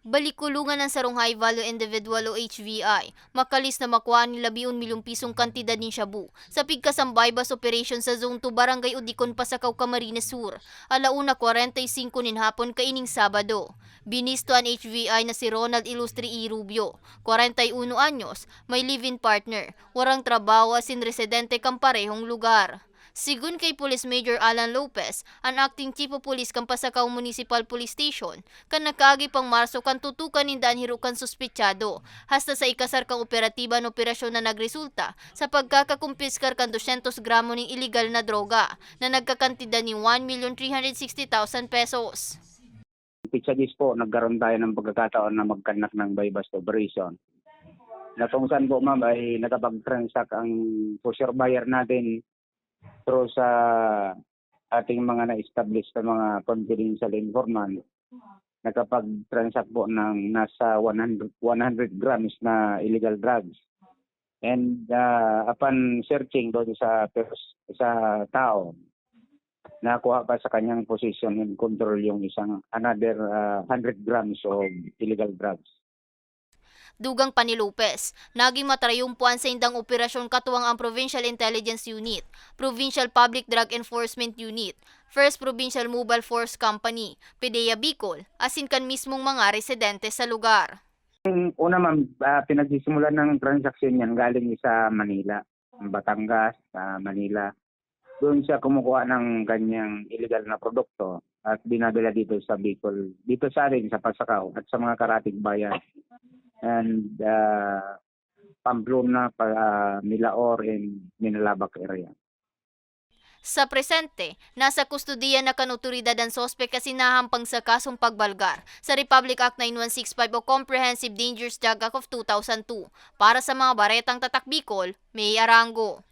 Balikulungan ng sarong high value individual o HVI, makalis na makuha ni 11 milyong pisong kantidad ni Shabu sa pigkasambay bus operation sa Zone 2 Barangay Udikon, Pasakaw, Camarines Sur, alauna 45 nin hapon kaining Sabado. Binisto ang HVI na si Ronald Ilustri E. Rubio, 41 anyos, may live-in partner, warang trabaho asin residente kang parehong lugar. Sigun kay Police Major Alan Lopez, ang acting chief of police kang Pasakaw Municipal Police Station, kan nakaagi pang Marso kan tutukan nindan hirukan suspetsado, hasta sa ikasar kang operatiba ng operasyon na nagresulta sa pagkakakumpiskar kan 200 gramo ng illegal na droga na nagkakantidad ni 1,360,000 pesos. Pizza po, nagkaroon tayo ng pagkakataon na magkanak ng buy-bust operation. Na kung saan po ma'am ay nakapag-transact ang pusher buyer natin through sa ating mga na-establish na mga confidential informant. Nakapag-transact po ng nasa 100, 100 grams na illegal drugs. And uh, upon searching doon sa sa tao, nakuha pa sa kanyang position and control yung isang another uh, 100 grams of illegal drugs. Dugang pa ni Lopez, naging matrayumpuan sa indang operasyon katuwang ang Provincial Intelligence Unit, Provincial Public Drug Enforcement Unit, First Provincial Mobile Force Company, PDEA Bicol, asin kan mismong mga residente sa lugar. Yung una ma'am, uh, pinagsimulan ng transaction yan galing sa Manila, Batangas, sa Manila. Doon siya kumukuha ng ganyang illegal na produkto at dinadala dito sa Bicol, dito sa atin sa Pasakaw at sa mga karating bayan. And uh, Pamplona, uh, Milaor, and Minalabak area. Sa presente, nasa kustudiya na kanuturidad ang sospek kasi nahampang sa kasong pagbalgar sa Republic Act 9165 o Comprehensive Dangerous Drug Act of 2002 para sa mga baretang tatak Bicol, May Arango.